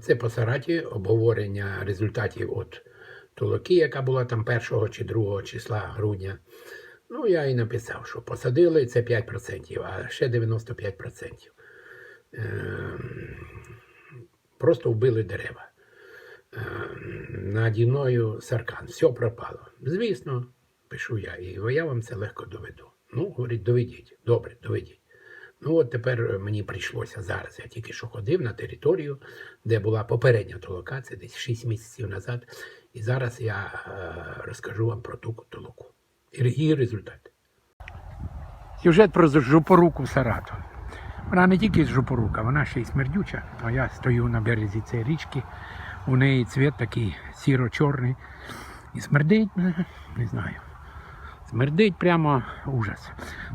Це по Сараті обговорення результатів от толоки, яка була там 1 чи 2 числа грудня. Ну, я і написав, що посадили це 5%, а ще 95%. Ем, Просто вбили дерева. Ем, Надіною саркан. Все пропало. Звісно, пишу я, і я вам це легко доведу. Ну, говорить, доведіть. Добре, доведіть. Ну, от тепер мені прийшлося зараз. Я тільки що ходив на територію, де була попередня толока, це десь 6 місяців назад. І зараз я е, розкажу вам про ту толоку. І її результати. Сюжет про жопоруку Сарату. Вона не тільки жопорука, вона ще й смердюча. А я стою на березі цієї річки. У неї цвіт такий сіро-чорний. І смердить, е, не знаю. Смердить прямо ужас.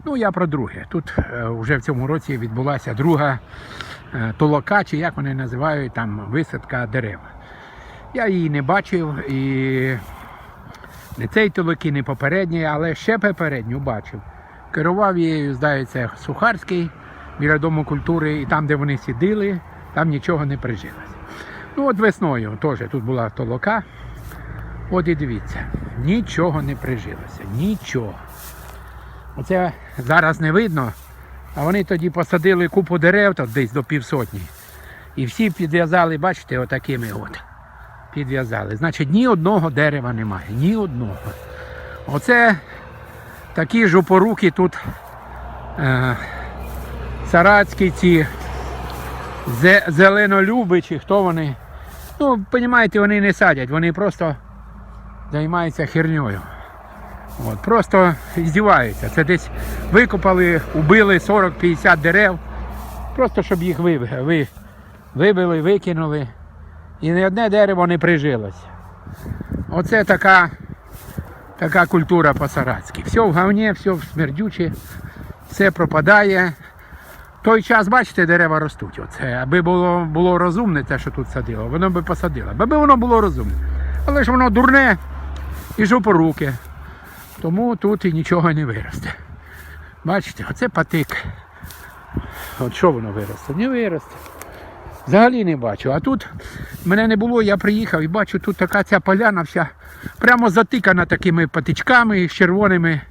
Ну, я про друге. Тут е, вже в цьому році відбулася друга е, толока, чи як вони називають там висадка дерев. Я її не бачив і не цей толоки, не попередній, але ще попередню бачив. Керував її, здається, Сухарський біля Дому культури, і там, де вони сиділи, там нічого не прижилось. Ну от весною теж тут була толока. От і дивіться, нічого не прижилося, нічого. Оце зараз не видно, а вони тоді посадили купу дерев, тут десь до півсотні. І всі підв'язали, бачите, отакими от. Підв'язали. Значить, ні одного дерева немає, ні одного. Оце такі жопоруки тут е, саратські ці зе- зеленолюби, чи хто вони. Ну, розумієте, вони не садять, вони просто займаються херньою. От, просто здіваються. Це десь викопали, убили 40-50 дерев, просто щоб їх ви, ви, вибили, викинули. І ні одне дерево не прижилося. Оце така, така культура по-саратськи. Все в говні, все в смердючі, все пропадає. Той час, бачите, дерева ростуть. Оце. Аби було, було розумне те, що тут садило, воно би посадило. Аби воно було розумне. Але ж воно дурне і жопоруке. Тому тут і нічого не виросте. Бачите, оце патик. От що воно виросте? Не виросте. Взагалі не бачу. А тут мене не було, я приїхав і бачу, тут така ця поляна вся прямо затикана такими патичками з червоними,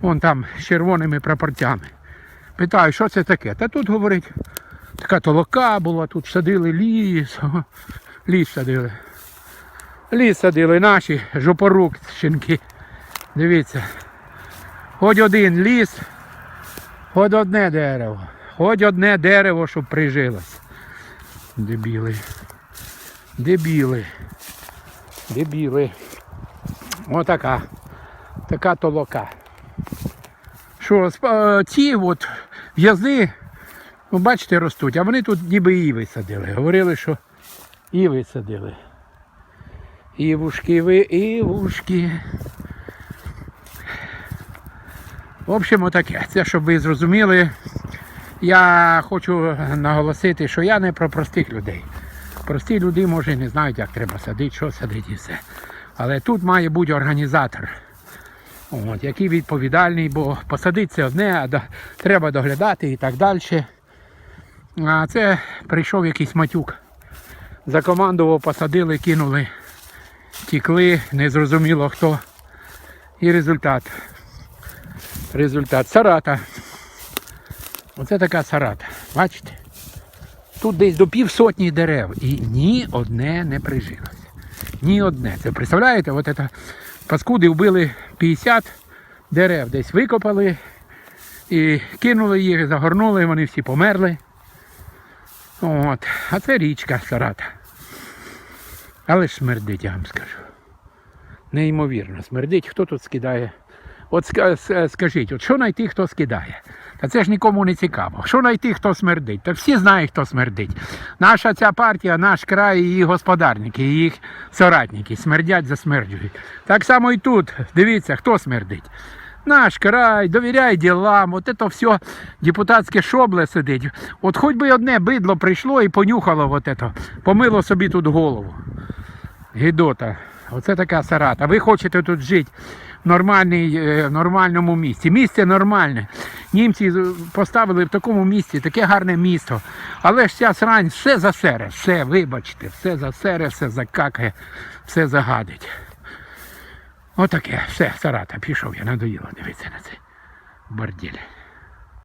вон там, з червоними прапорцями. Питаю, що це таке? Та тут, говорить, така толока була, тут садили ліс. Ліс садили. Ліс садили наші жопорук щенки. Дивіться. Хоч один ліс, хоч одне дерево. Хоч одне дерево, щоб прижилось. Дебіли. Дебіли. Дебіли. Отака. Така толока. Що е, ці от в'язи, ну бачите, ростуть, а вони тут ніби іви садили. Говорили, що іви садили. Івушки ви, івушки. В общем, отаке. Це щоб ви зрозуміли. Я хочу наголосити, що я не про простих людей. Прості люди, може, не знають, як треба садити, що садити і все. Але тут має бути організатор, от, який відповідальний, бо посадити це одне, а до- треба доглядати і так далі. А це прийшов якийсь матюк. Закомандував, посадили, кинули, тікли, незрозуміло хто. І результат. Результат. Сарата. Оце така сарата. Бачите? Тут десь до півсотні дерев і ні одне не прижилося. Ні одне. Це представляєте, от це паскуди вбили 50 дерев, десь викопали і кинули їх, загорнули, вони всі померли. От. А це річка Сарата. Але ж смердить, я вам скажу. Неймовірно, смердить, хто тут скидає. От скажіть, от що знайти, хто скидає? Та це ж нікому не цікаво. Що знайти, хто смердить? Та всі знають, хто смердить. Наша ця партія, наш край, її господарники, і їх соратники смердять, засмерджують. Так само і тут. Дивіться, хто смердить. Наш край, довіряй ділам, от це все депутатське шобле сидить. От хоч би одне бидло прийшло і понюхало от це, помило собі тут голову. Гідота. Оце така сарата. Ви хочете тут жити в нормальний, е, нормальному місці. Місце нормальне. Німці поставили в такому місці таке гарне місто. Але ж ця срань все засере, все, вибачте, все засере, все закакає, все загадить. Отаке, все, Сарата, пішов я, надоїло дивитися на це борділь.